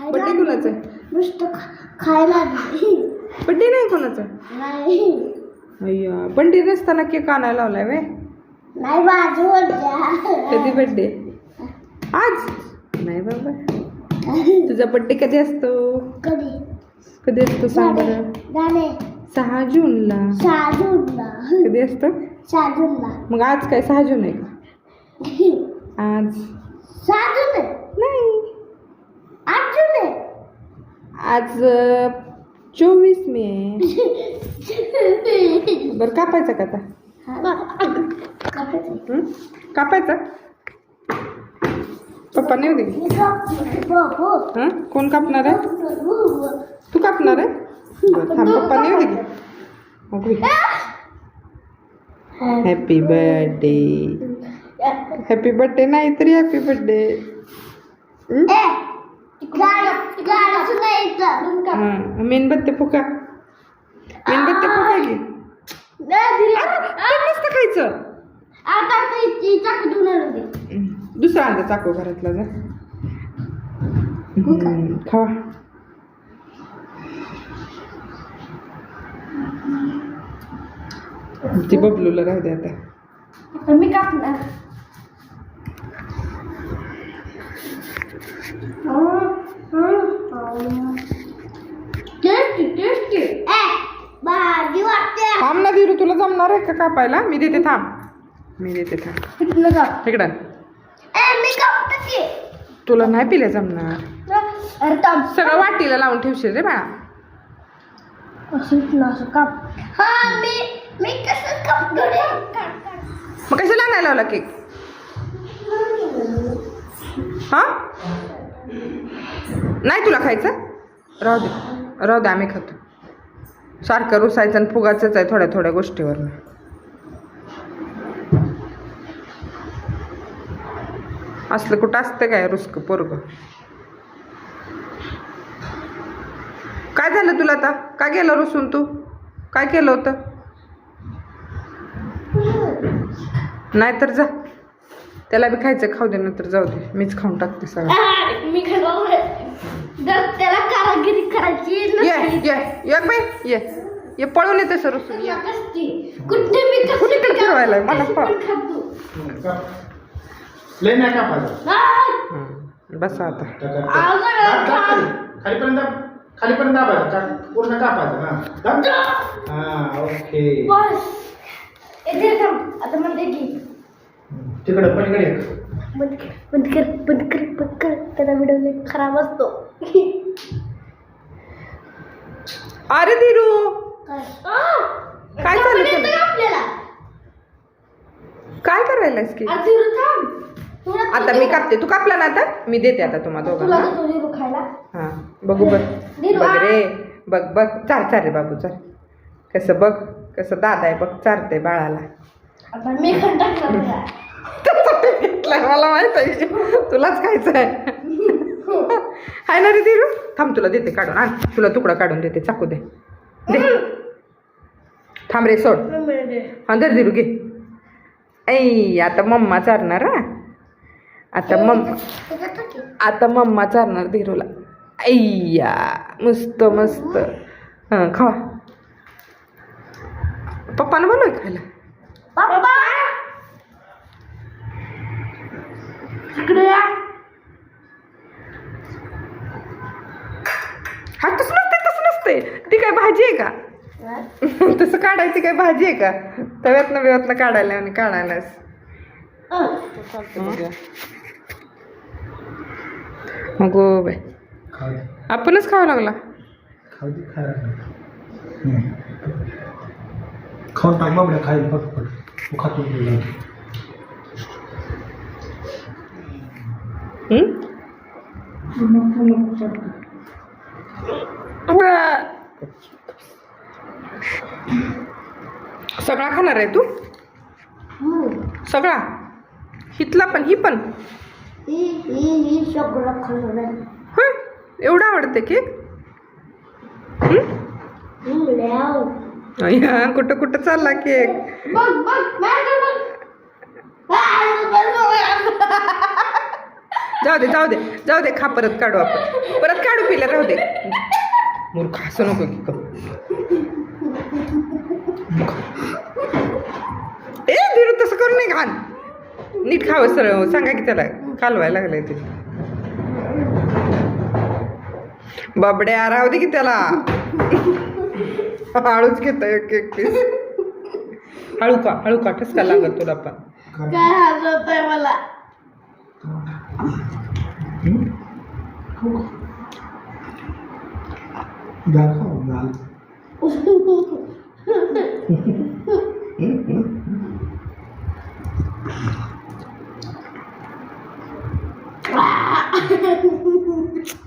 Birthday कोणाचा? आहे नुसतं खा- खायला नाही. बड्डे नाही कोणाचा? नाही. अय्या बड्डे नसताना केक आणायला लावलाय वे नाही बाजू कधी बड्डे? आज? नाही बाबा. तुझा बड्डे कधी असतो? कधी? कधी असतो सांग बरं. गाणे सहा जूनला. साजूनला कधी असतो? साजूनला मग आज काय? सहा जून आहे का? आज. साजून नाही. आज चोवीस मे. बरं कापायचा का आता? हं? कापायचा? पप्पा नाही दे. हं? कोण कापणार आहे? तू कापणार आहे? बरं थांब पप्पा नाही दे. हॅपी बर्थडे हॅपी बर्थडे नाही तरी हॅपी बर्थडे मेणबत्ती फुका. मेणबत्ती फुका की? खायचं. दुसरा आणजा चाकू घरातला जा. खावा. ती बबलूला राहू दे आता. आता मी कापणार थांब ना धीरू तुला जमणार आहे का कापायला? मी देते थांब. मी देते थांब. इकडं. तुला नाही पिल्या जमणार. अरे थांब. सगळं वाटीला लावून ठेवशील रे बाळा. हा मग कशाला आणायला लावला केक? हा? नाही तुला खायचं? राहू दे. राहू दे आम्ही खातो. सारखं रुसायचं आणि फुगाचंच आहे थोड्या थोड्या गोष्टीवर असलं कुठं असतं काय रुसकं पोरग? काय झालं तुला आता? काय गेलं रुसून तू? काय केलं होतं? नाहीतर जा. त्याला बी खायचं खाऊ दे नंतर जाऊ दे. मीच खाऊन टाकते सगळं. मी त्याला कारागिरी करायची ये बाई. ये ये पळून येते सर कुठे फिरवायला? मला हं, बसा आता. खालीपर्यंत दाब. खालीपर्यंत दाबायचं का पूर्ण कापायचं हा. दाब. हा ओके. बस. इथे थांब. आता दे की तिकडं पलीकडे ये. बंद कर बंद कर बंद कर बंद कर त्याला व्हिडिओ लई खराब असतो. अरे धीरू! काय? काय झालं तुला? आपल्याला. काय करायलास की? आता मी कापते. तू कापला ना आता? मी देते आता तुम्हाला तुला दोघांना. देतो हिरो खायला. हा बघू बघ. धीरू, बघ. रे. बघ बघ. चार चार रे बाबू चार कसं बघ कसं दादा आहे बघ. चारते बाळाला. मी. घेतलाय मला माहीत आहे. तुलाच खायचं आहे. हाय ना रे धीरू. थांब तुला देते काढून. आण. तुला तुकडा काढून देते. चाकू दे. दे. थांब रे सोड. हा धर धीरू घे. ऐ आता मम्मा चारणार हा. आता मम्मा. आता मम्मा चारणार धीरूला. अय्या मस्त मस्त. हां खावा. पप्पानं बोलव खायला. इकडे या. हा तसं नसते तसं नसते ती काय भाजी आहे का? तसं काढायची काय भाजी आहे का? तव्यातनं बिव्यातनं काढायला आणि काढायलास. मग? बाय. आपणच खावं लागला. खाऊ टाक बाबड्या खायला पटपट तू खातो तुला. हं? बरं. सगळा खाणार आहे तू? सगळा? हितला पण ही पण? ही? ही ही सगळं आहे. आवडते केक? हम्म, कुठं कुठं चालला केक? जाऊ दे जाऊ दे जाऊ दे खा परत काढू आपण. परत काढू पिला राहू दे. मूर्ख असं नको की करू. ए धीरू तसं करू नाही घाण. नीट खावं सर सांगा की त्याला कालवायला लागलंय ते. बाबड्या राहू दे की त्याला. हळूच घेतोय एक एक पीस हळू का हळू का ठसका लागत तुला पण. काय खाऊ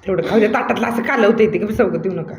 तेवढं खाऊ दे ताटातलं असं कालवते ते की सवगं देऊ नका.